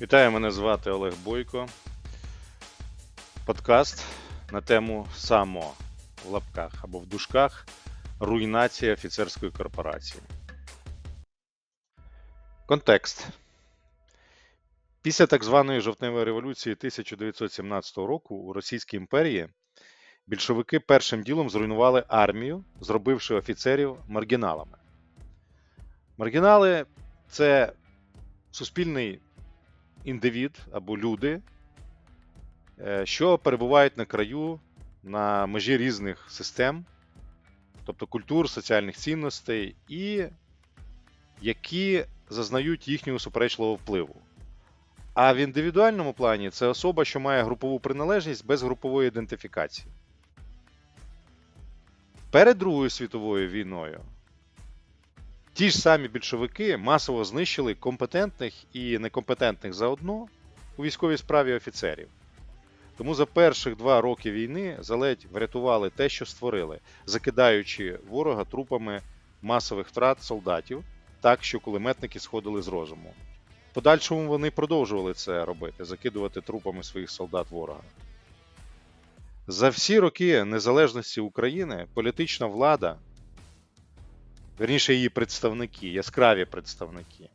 Вітаю, мене звати Олег Бойко. Подкаст на тему само в лапках або в дужках руйнація офіцерської корпорації. Контекст. Після так званої жовтневої революції 1917 року у Російській імперії більшовики першим ділом зруйнували армію, зробивши офіцерів маргіналами. Маргінали це суспільний індивід або люди, е, що перебувають на краю на межі різних систем, тобто культур, соціальних цінностей, і які зазнають їхнього суперечливого впливу. А в індивідуальному плані це особа, що має групову приналежність без групової ідентифікації. Перед Другою світовою війною Ті ж самі більшовики масово знищили компетентних і некомпетентних заодно у військовій справі офіцерів. Тому за перших два роки війни заледь врятували те, що створили, закидаючи ворога трупами масових втрат солдатів, так що кулеметники сходили з розуму. Подальшому вони продовжували це робити, закидувати трупами своїх солдат ворога. За всі роки незалежності України політична влада верніше її представники, яскраві представники,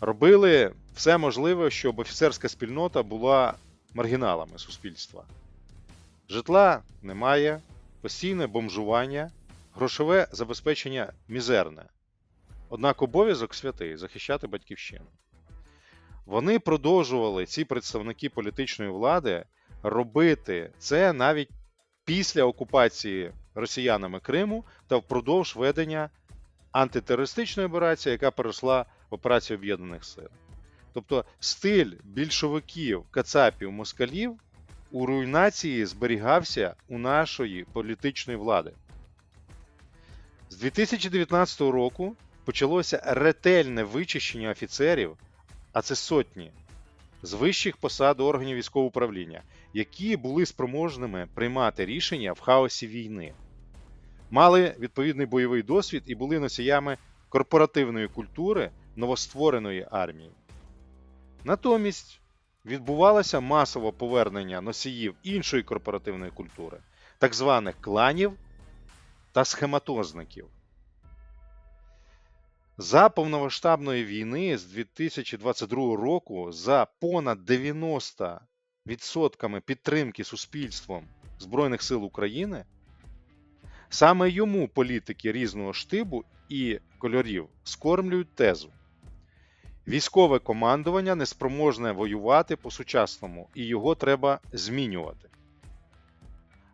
робили все можливе, щоб офіцерська спільнота була маргіналами суспільства. Житла немає, постійне бомжування, грошове забезпечення мізерне. Однак обов'язок святий захищати батьківщину. Вони продовжували, ці представники політичної влади, робити це навіть після окупації росіянами Криму та впродовж ведення антитерористичної операції, яка перейшла в операцію Об'єднаних Сил. Тобто стиль більшовиків, кацапів, москалів у руйнації зберігався у нашої політичної влади. З 2019 року почалося ретельне вичищення офіцерів, а це сотні, з вищих посад органів військового управління, які були спроможними приймати рішення в хаосі війни мали відповідний бойовий досвід і були носіями корпоративної культури новоствореної армії. Натомість відбувалося масове повернення носіїв іншої корпоративної культури, так званих кланів та схематозників. За повномасштабної війни з 2022 року за понад 90% підтримки суспільством Збройних сил України Саме йому політики різного штибу і кольорів скормлюють тезу. Військове командування неспроможне воювати по-сучасному, і його треба змінювати.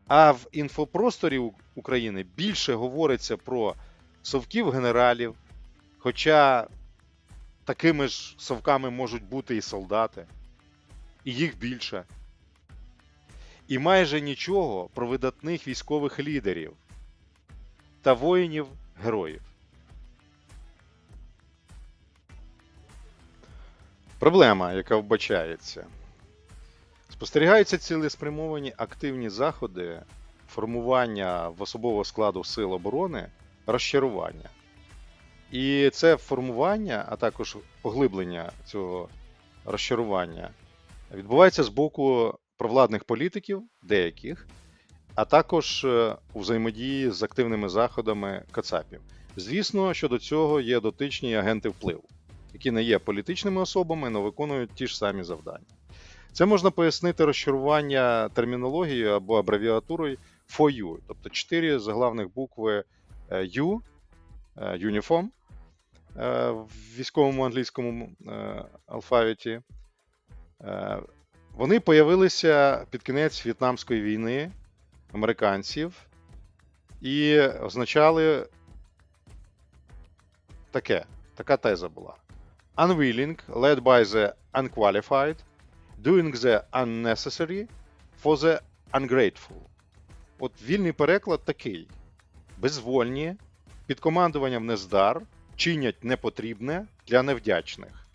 А в інфопросторі України більше говориться про совків генералів, хоча такими ж совками можуть бути і солдати, і їх більше. І майже нічого про видатних військових лідерів та воїнів-героїв. Проблема, яка вбачається. Спостерігаються цілеспрямовані активні заходи формування в особового складу Сил оборони розчарування. І це формування, а також поглиблення цього розчарування відбувається з боку провладних політиків, деяких, а також е, у взаємодії з активними заходами Кацапів. Звісно, що до цього є дотичні агенти впливу, які не є політичними особами, але виконують ті ж самі завдання. Це можна пояснити розчарування термінологією або абревіатурою FOU, тобто чотири заглавних букви е, U, е, Uniform в військовому англійському алфавіті. Вони появилися під кінець В'єтнамської війни американців і означали таке. Така теза була. Unwilling, led by the unqualified, doing the unnecessary for the ungrateful. От вільний переклад такий: безвольні, під командуванням нездар, чинять непотрібне для невдячних.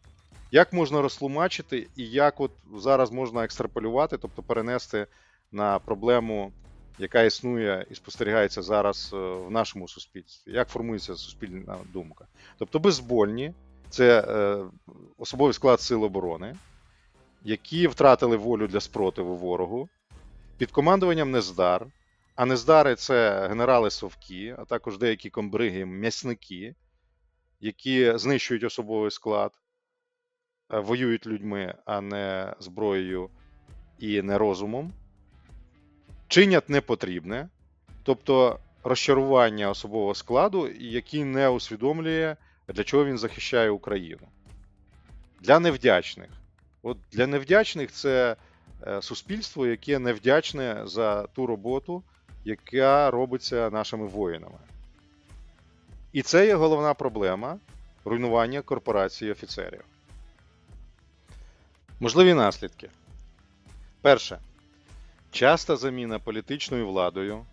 Як можна розтлумачити і як от зараз можна екстраполювати, тобто перенести на проблему яка існує і спостерігається зараз е, в нашому суспільстві, як формується суспільна думка. Тобто безбольні це е, особовий склад Сил оборони, які втратили волю для спротиву ворогу, під командуванням Нездар. А Нездари це генерали Совки, а також деякі комбриги, м'ясники, які знищують особовий склад, е, воюють людьми, а не зброєю і не розумом, чинять непотрібне, тобто розчарування особового складу, який не усвідомлює, для чого він захищає Україну. Для невдячних. От Для невдячних це е, суспільство, яке невдячне за ту роботу, яка робиться нашими воїнами. І це є головна проблема руйнування корпорації офіцерів. Можливі наслідки. Перше. Часта заміна політичною владою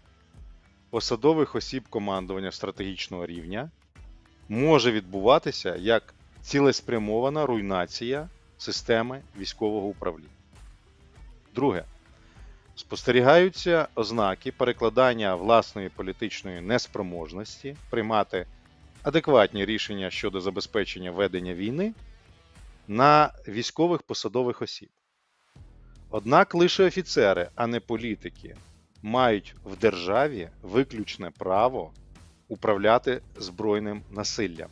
посадових осіб командування стратегічного рівня може відбуватися як цілеспрямована руйнація системи військового управління. Друге. Спостерігаються ознаки перекладання власної політичної неспроможності приймати адекватні рішення щодо забезпечення ведення війни на військових посадових осіб. Однак лише офіцери, а не політики, мають в державі виключне право управляти збройним насиллям,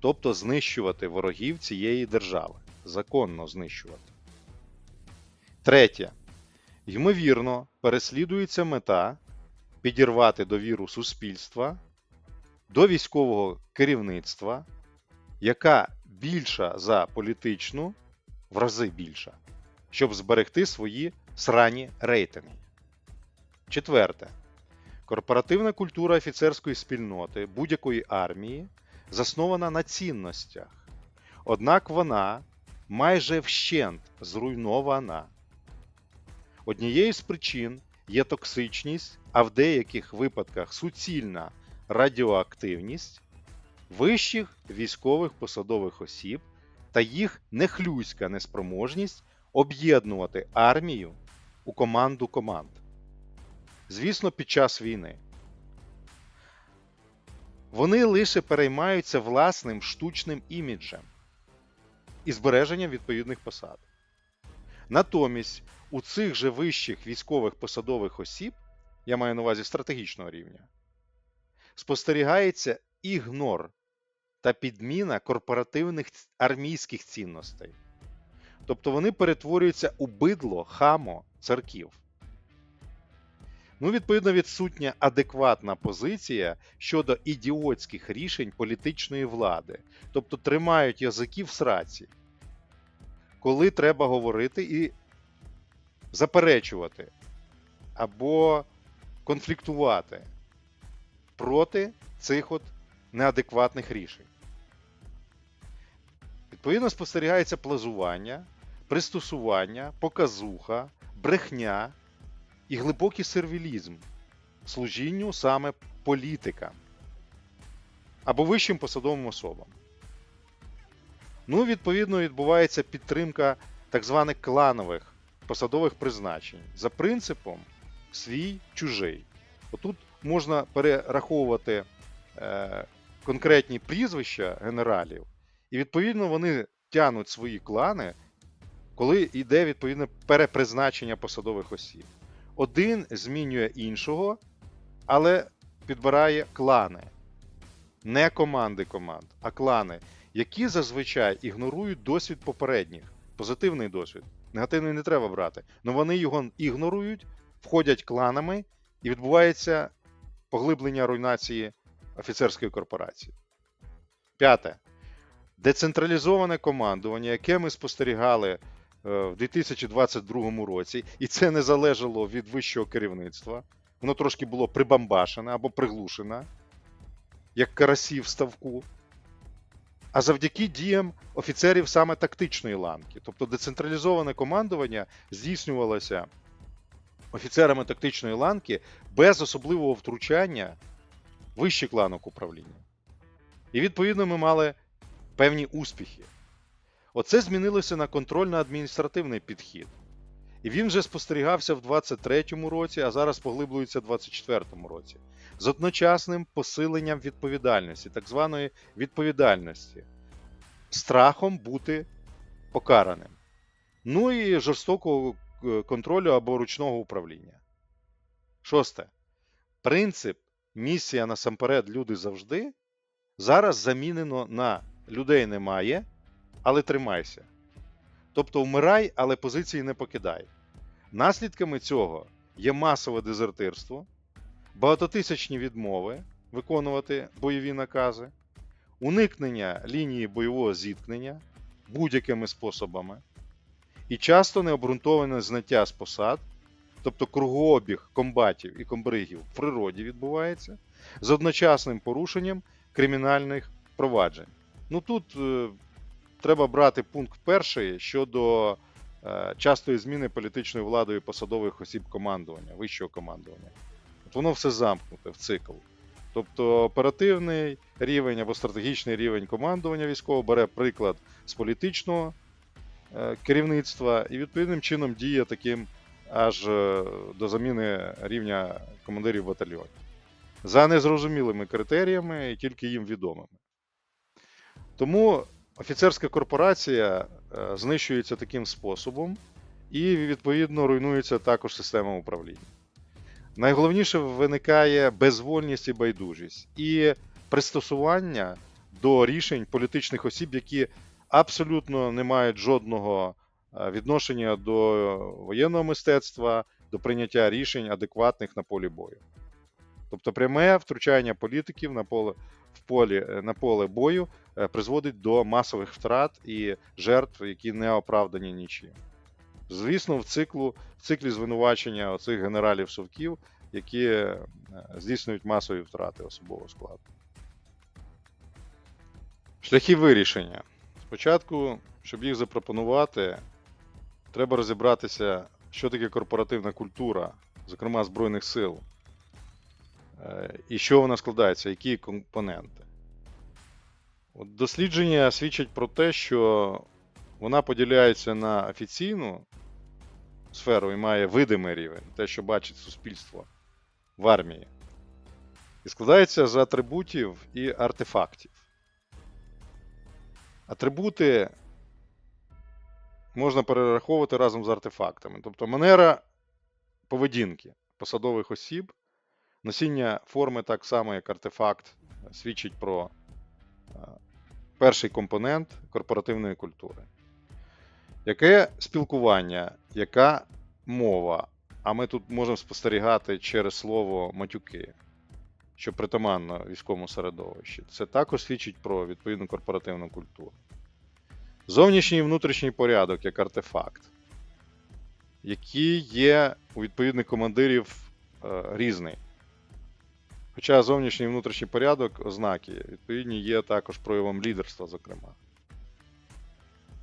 тобто знищувати ворогів цієї держави, законно знищувати. Третє. Ймовірно, переслідується мета підірвати довіру суспільства до військового керівництва, яка більша за політичну, в рази більша, щоб зберегти свої срані рейтинги. Четверте. Корпоративна культура офіцерської спільноти будь-якої армії заснована на цінностях. Однак вона майже вщент зруйнована. Однією з причин є токсичність, а в деяких випадках суцільна радіоактивність вищих військових посадових осіб та їх нехлюйська неспроможність об'єднувати армію у команду команд. Звісно, під час війни. Вони лише переймаються власним штучним іміджем і збереженням відповідних посад. Натомість у цих же вищих військових посадових осіб, я маю на увазі стратегічного рівня, спостерігається ігнор та підміна корпоративних армійських цінностей. Тобто вони перетворюються у бидло, хамо, царків. Ну, відповідно, відсутня адекватна позиція щодо ідіотських рішень політичної влади, тобто тримають язики в сраці, коли треба говорити і заперечувати або конфліктувати проти цих от неадекватних рішень. Відповідно, спостерігається плазування, пристосування, показуха, брехня і глибокий сервілізм служінню саме політикам або вищим посадовим особам. Ну, відповідно, відбувається підтримка так званих кланових посадових призначень за принципом свій чужий. Отут можна перераховувати е, конкретні прізвища генералів, і відповідно вони тянуть свої клани, коли йде відповідне перепризначення посадових осіб. Один змінює іншого, але підбирає клани. Не команди команд, а клани, які зазвичай ігнорують досвід попередніх. Позитивний досвід. Негативний не треба брати. але вони його ігнорують, входять кланами і відбувається поглиблення руйнації офіцерської корпорації. П'яте. Децентралізоване командування, яке ми спостерігали е, в 2022 році, і це не залежало від вищого керівництва. Воно трошки було прибамбашене або приглушене, як карасі в ставку. А завдяки діям офіцерів саме тактичної ланки. Тобто децентралізоване командування здійснювалося офіцерами тактичної ланки без особливого втручання вищих ланок управління. І відповідно ми мали певні успіхи. Оце змінилося на контрольно-адміністративний підхід. І він вже спостерігався в 23-му році, а зараз поглиблюється в 24-му році. З одночасним посиленням відповідальності, так званої відповідальності, страхом бути покараним. Ну і жорстокого е, контролю або ручного управління. Шосте. Принцип місія насамперед люди завжди зараз замінено на людей немає, але тримайся. Тобто вмирай, але позиції не покидай. Наслідками цього є масове дезертирство, багатотисячні відмови виконувати бойові накази, уникнення лінії бойового зіткнення будь-якими способами, і часто необґрунтоване зняття з посад, тобто кругообіг комбатів і комбригів в природі відбувається з одночасним порушенням кримінальних проваджень. Ну тут е, треба брати пункт перший щодо е, частої зміни політичної влади і посадових осіб командування, вищого командування. От воно все замкнуте в цикл. Тобто оперативний рівень або стратегічний рівень командування військового бере приклад з політичного е, керівництва і відповідним чином діє таким аж е, до заміни рівня командирів батальйонів. За незрозумілими критеріями і тільки їм відомими. Тому офіцерська корпорація е, знищується таким способом, і відповідно руйнується також система управління. Найголовніше виникає безвольність і байдужість, і пристосування до рішень політичних осіб, які абсолютно не мають жодного е, відношення до воєнного мистецтва, до прийняття рішень адекватних на полі бою. Тобто пряме втручання політиків на поле, в полі, е, на поле бою е, призводить до масових втрат і жертв, які не оправдані нічим. Звісно, в циклу, в циклі звинувачення оцих генералів совків, які е, здійснюють масові втрати особового складу. Шляхи вирішення. Спочатку, щоб їх запропонувати, треба розібратися, що таке корпоративна культура, зокрема Збройних сил, і що вона складається, які компоненти. От дослідження свідчать про те, що вона поділяється на офіційну сферу і має видимий рівень, те, що бачить суспільство в армії, і складається з атрибутів і артефактів. Атрибути можна перераховувати разом з артефактами. Тобто манера поведінки посадових осіб, носіння форми так само, як артефакт, свідчить про е, перший компонент корпоративної культури. Яке спілкування, яка мова? А ми тут можемо спостерігати через слово матюки, що притаманно військовому середовищі. Це також свідчить про відповідну корпоративну культуру. Зовнішній і внутрішній порядок як артефакт, який є у відповідних командирів е, різний. Хоча зовнішній і внутрішній порядок, ознаки, відповідні є також проявом лідерства, зокрема.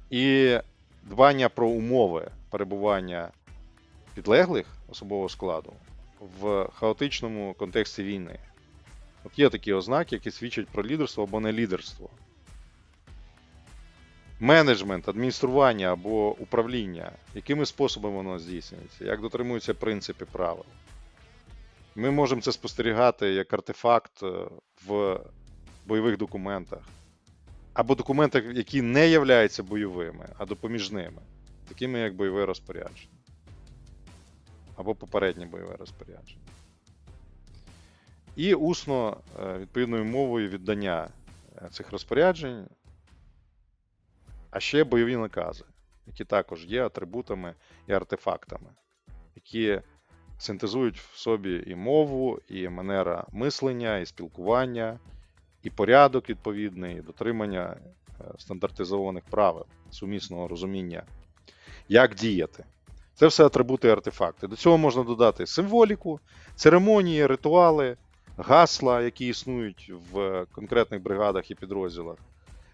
І дбання про умови перебування підлеглих особового складу в хаотичному контексті війни. От є такі ознаки, які свідчать про лідерство або не лідерство. Менеджмент, адміністрування або управління, якими способами воно здійснюється, як дотримуються принципи правил. Ми можемо це спостерігати як артефакт е, в бойових документах, або документах, які не являються бойовими, а допоміжними, такими як бойове розпорядження, або попереднє бойове розпорядження. І усно е, відповідною мовою віддання е, цих розпоряджень, а ще бойові накази, які також є атрибутами і артефактами, які синтезують в собі і мову, і манера мислення, і спілкування, і порядок відповідний, і дотримання е, стандартизованих правил, сумісного розуміння, як діяти. Це все атрибути артефакти. До цього можна додати символіку, церемонії, ритуали, гасла, які існують в конкретних бригадах і підрозділах,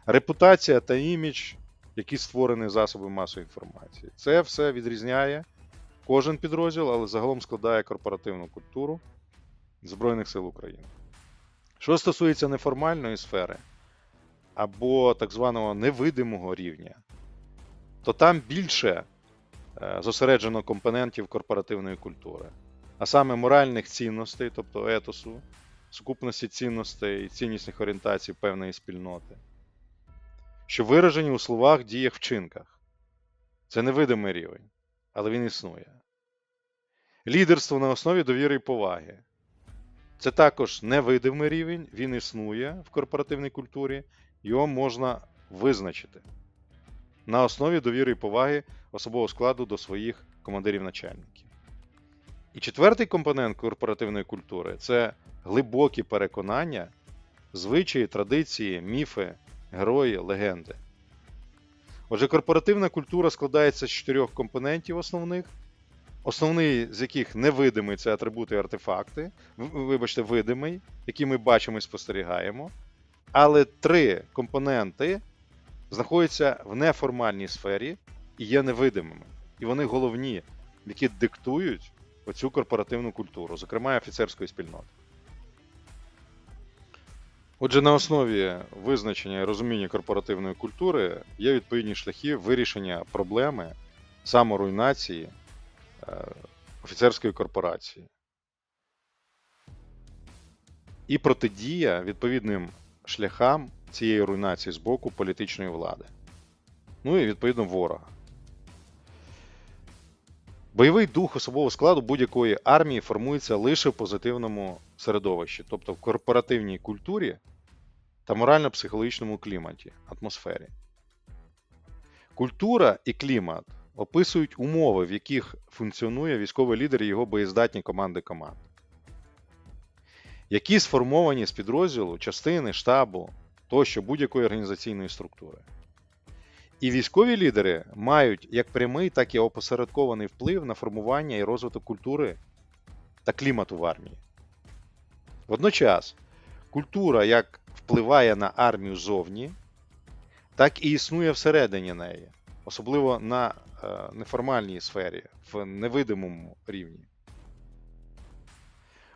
репутація та імідж, які створені засоби масової інформації. Це все відрізняє кожен підрозділ, але загалом складає корпоративну культуру Збройних сил України. Що стосується неформальної сфери або так званого невидимого рівня, то там більше е, зосереджено компонентів корпоративної культури, а саме моральних цінностей, тобто етосу, сукупності цінностей і ціннісних орієнтацій певної спільноти, що виражені у словах, діях, вчинках. Це невидимий рівень, але він існує. Лідерство на основі довіри і поваги. Це також невидимий рівень, він існує в корпоративній культурі, його можна визначити на основі довіри і поваги особового складу до своїх командирів-начальників. І четвертий компонент корпоративної культури це глибокі переконання, звичаї, традиції, міфи, герої, легенди. Отже, корпоративна культура складається з чотирьох компонентів основних, основний з яких невидимий це атрибути і артефакти, вибачте, видимий, які ми бачимо і спостерігаємо. Але три компоненти знаходяться в неформальній сфері і є невидимими. І вони головні, які диктують оцю корпоративну культуру, зокрема офіцерської спільноти. Отже, на основі визначення і розуміння корпоративної культури є відповідні шляхи вирішення проблеми саморуйнації е, офіцерської корпорації. І протидія відповідним шляхам цієї руйнації з боку політичної влади. Ну і відповідно ворога. Бойовий дух особового складу будь-якої армії формується лише в позитивному середовищі, тобто в корпоративній культурі та морально-психологічному кліматі, атмосфері. Культура і клімат описують умови, в яких функціонує військовий лідер і його боєздатні команди команд, які сформовані з підрозділу, частини, штабу тощо будь-якої організаційної структури. І військові лідери мають як прямий, так і опосередкований вплив на формування і розвиток культури та клімату в армії. Водночас, культура як впливає на армію зовні, так і існує всередині неї, особливо на е, неформальній сфері, в невидимому рівні.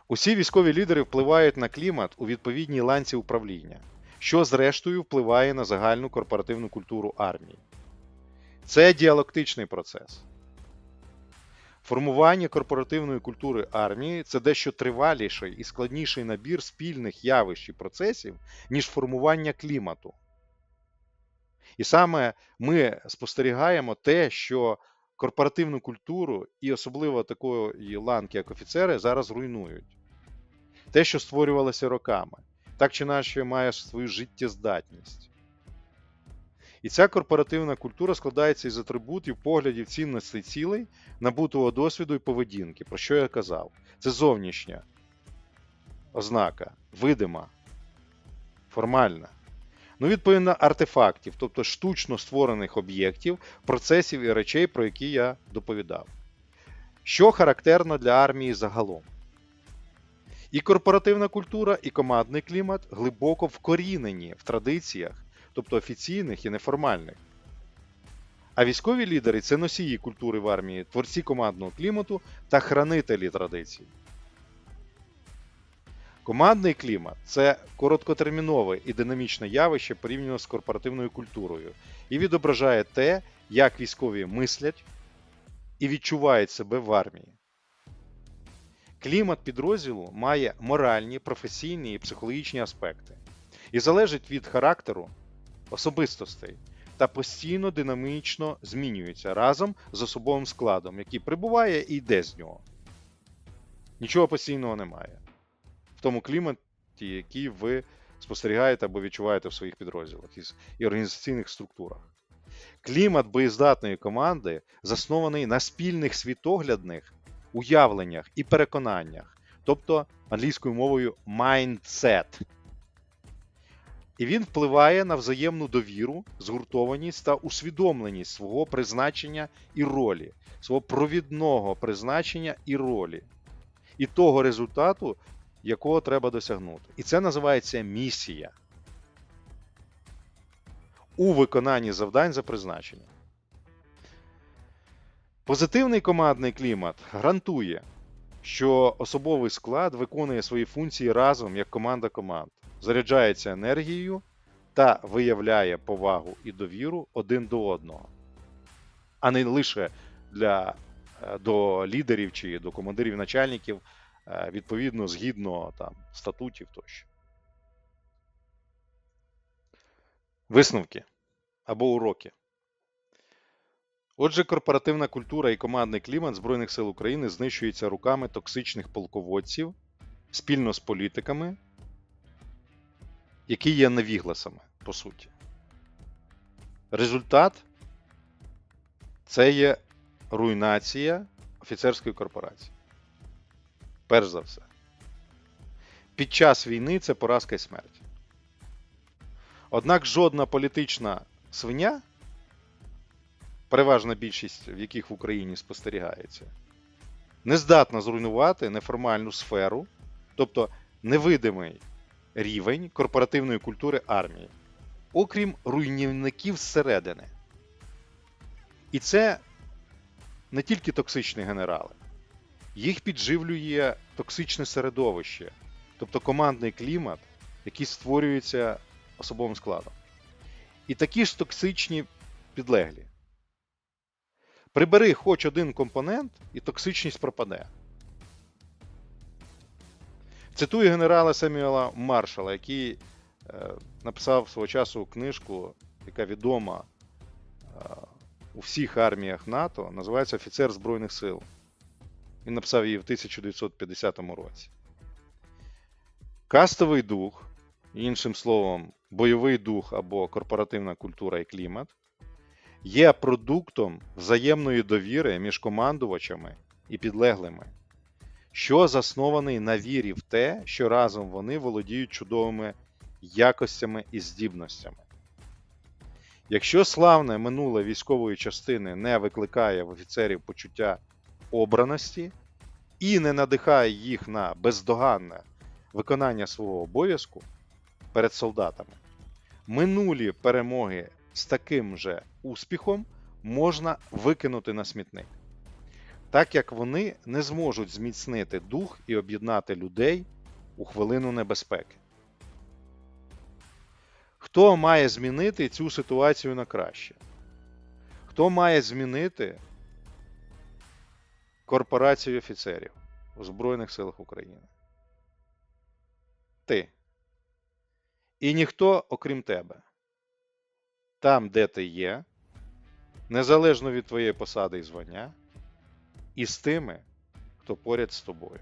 Усі військові лідери впливають на клімат у відповідній ланці управління, що зрештою впливає на загальну корпоративну культуру армії. Це діалектичний процес. Формування корпоративної культури армії це дещо триваліший і складніший набір спільних явищ і процесів, ніж формування клімату. І саме ми спостерігаємо те, що корпоративну культуру і особливо такої ланки, як офіцери, зараз руйнують. Те, що створювалося роками, так чи інакше має свою життєздатність. І ця корпоративна культура складається із атрибутів, поглядів, цінностей цілей, набутого досвіду і поведінки, про що я казав. Це зовнішня ознака, видима, формальна. Ну, відповідно, артефактів, тобто штучно створених об'єктів, процесів і речей, про які я доповідав. Що характерно для армії загалом? І корпоративна культура, і командний клімат глибоко вкорінені в традиціях, тобто офіційних і неформальних. А військові лідери це носії культури в армії, творці командного клімату та хранителі традицій. Командний клімат це короткотермінове і динамічне явище порівняно з корпоративною культурою і відображає те, як військові мислять і відчувають себе в армії. Клімат підрозділу має моральні, професійні і психологічні аспекти і залежить від характеру особистостей та постійно динамічно змінюється разом з особовим складом, який прибуває і йде з нього. Нічого постійного немає в тому кліматі, який ви спостерігаєте або відчуваєте в своїх підрозділах і- організаційних структурах. Клімат боєздатної команди заснований на спільних світоглядних уявленнях і переконаннях, тобто англійською мовою mindset. І він впливає на взаємну довіру, згуртованість та усвідомленість свого призначення і ролі, свого провідного призначення і ролі, і того результату, якого треба досягнути. І це називається місія у виконанні завдань за призначенням. Позитивний командний клімат гарантує, що особовий склад виконує свої функції разом як команда команд, заряджається енергією та виявляє повагу і довіру один до одного, а не лише для, е, до лідерів чи до командирів начальників е, відповідно згідно там, статутів тощо. Висновки або уроки. Отже, корпоративна культура і командний клімат Збройних сил України знищуються руками токсичних полководців спільно з політиками, які є невігласами, по суті. Результат це є руйнація офіцерської корпорації. Перш за все. Під час війни це поразка і смерть. Однак жодна політична свиня, переважна більшість в яких в Україні спостерігається, не здатна зруйнувати неформальну сферу, тобто невидимий рівень корпоративної культури армії, окрім руйнівників зсередини. І це не тільки токсичні генерали, їх підживлює токсичне середовище, тобто командний клімат, який створюється особовим складом. І такі ж токсичні підлеглі. Прибери хоч один компонент, і токсичність пропаде. Цитую генерала Семюела Маршала, який е, написав свого часу книжку, яка відома е, у всіх арміях НАТО, називається Офіцер Збройних сил. Він написав її в 1950 році. Кастовий дух, іншим словом, бойовий дух або корпоративна культура і клімат, є продуктом взаємної довіри між командувачами і підлеглими, що заснований на вірі в те, що разом вони володіють чудовими якостями і здібностями. Якщо славне минуле військової частини не викликає в офіцерів почуття обраності і не надихає їх на бездоганне виконання свого обов'язку перед солдатами, минулі перемоги з таким же успіхом можна викинути на смітник, так як вони не зможуть зміцнити дух і об'єднати людей у хвилину небезпеки. Хто має змінити цю ситуацію на краще? Хто має змінити корпорацію офіцерів у Збройних силах України? Ти. І ніхто, окрім тебе. Там, де ти є, незалежно від твоєї посади і звання, і з тими, хто поряд з тобою.